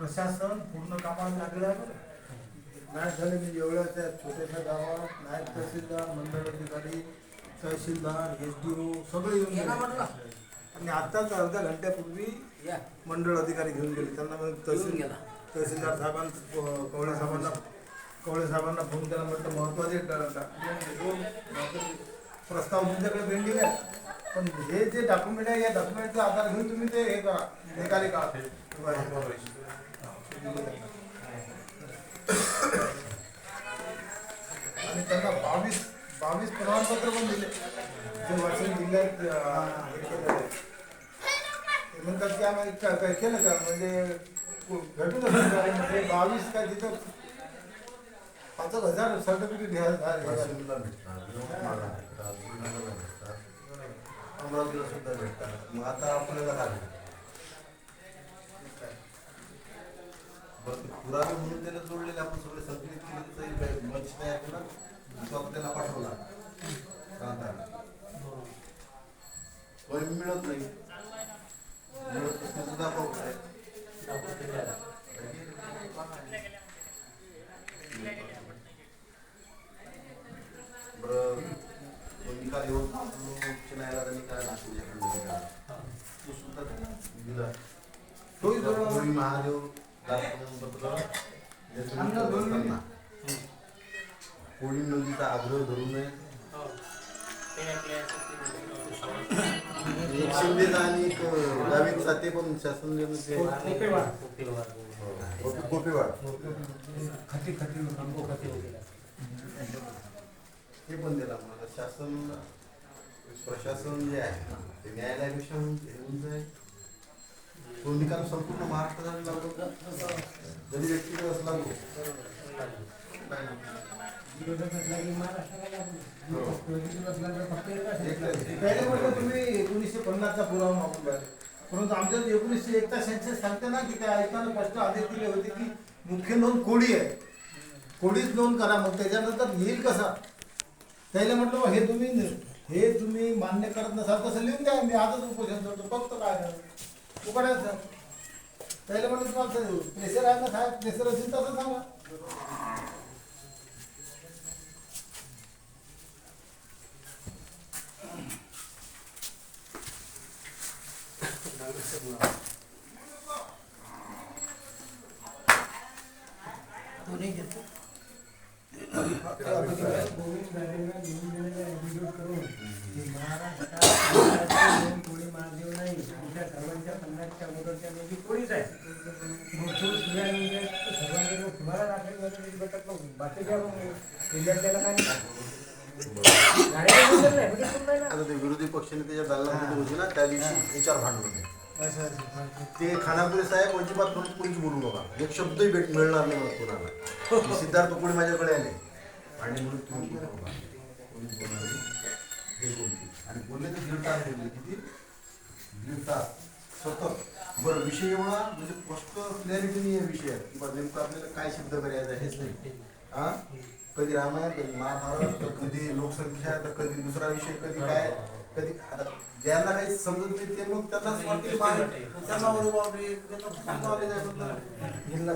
प्रशासन पूर्ण कामाला लागलं आहे. नाही झाले मी एवढ्या त्या छोट्याशा गावात नायब तहसीलदार मंडळ अधिकारी तहसीलदार एस डी ओ सगळे येऊन गेले. आणि आत्ताच अर्ध्या घंट्यापूर्वी या. मंडळ अधिकारी घेऊन गेले. त्यांना तहसील तहसीलदार साहेबांना कवळे साहेबांना कवळे साहेबांना फोन केला म्हटलं महत्त्वाचे प्रस्ताव तुमच्याकडे पेंडिंग आहे? पण हे जे डॉक्युमेंट आहे या डॉक्युमेंटचा आधार घेऊन तुम्ही ते हे करा. निकाली का आणि त्यांना बावीस बावीस प्रमाणपत्र पण दिले. जे वाशिम जिल्ह्यात हे केलेलं आहे. ते म्हणतात की आम्ही काय काय केलं का? म्हणजे को- भेटून म्हणजे बावीस काय तिथं पाच हजार सर्टिफिकेट घ्यायला घ्यायला- वाशिमला भेटतात यवतमाळला भेटतात बुलढाण्याला भेटतात सुद्धा भेटतात. मग आता आपल्याला काय पुरावे म्हणून त्याला जोडलेले आपण सगळे संकलित केले त्याचा मंच तयार केला तो आपण त्याला पाठवला प्रांताला. पण मिळत नाही मिळत नसल्याचं दाखवत आहे बरं तो निकाल येऊन उच्च न्यायालयाचा निकाल. तो सुद्धा दिला तोही. होळी महादेव. कोळी नदीचा आग्रह धरू नये एक शिंदेचा आणि एक गावीचा ते पण शासन निर्णय ते- हो, गोपेवाड खटी खटी हे पण दिला मला. शासन प्रशासन जे आहे ते न्यायालयापेक्षा म्हणजे घेऊन जाईल तो निकाल संपूर्ण महाराष्ट्रात लागतो जरी व्यक्तिगत असला तो. तुम्ही एकोणीसशे पन्नासचा पुरावा मागून परंतु आमच्या एकोणीसशे एकचा सेन्सेस सांगते ना की त्या ऐकताना स्पष्ट आदेश दिले होते की मुख्य नोंद कोडी आहे. कोडीच नोंद करा मग त्याच्यानंतर येईल कसा? त्याला म्हटलं बा, हे तुम्ही हे तुम्ही मान्य करत नसाल तसं लिहून द्या मी आजच उपोषण करतो फक्त काय नाही. तू त्याला म्हटलं तुम्हाला प्रेशर आहे ना साहेब? प्रेशर असेल तसं सांगा. कोणी घेतो आता ते विरोधी पक्षाने त्याच्या दालनामध्ये होती ना त्या दिवशी विचार भांडण होते ते. खानापुरे साहेब अजिबात कोणीच बोलू नका. एक शब्दही भेट मिळणार नाही मला कोणाला. सिद्धार्थ कोणी माझ्याकडे आले. आणि म्हणून तुम्ही कोणी बोलणार हे बोलते आणि बोलले तर दीड तास बोलले किती दीड तास सतत बरं विषय एवढा म्हणजे स्पष्ट क्लॅरिटी नाही आहे विषयात किंवा नेमकं आपल्याला काय सिद्ध करायचं हेच नाही हां. कधी रामायण कधी महाभारत तर कधी लोकसंख्या तर कधी दुसरा विषय कधी काय कधी ज्यांना काही समजत नाही ते मग त्यांनाच वाटते त्यांना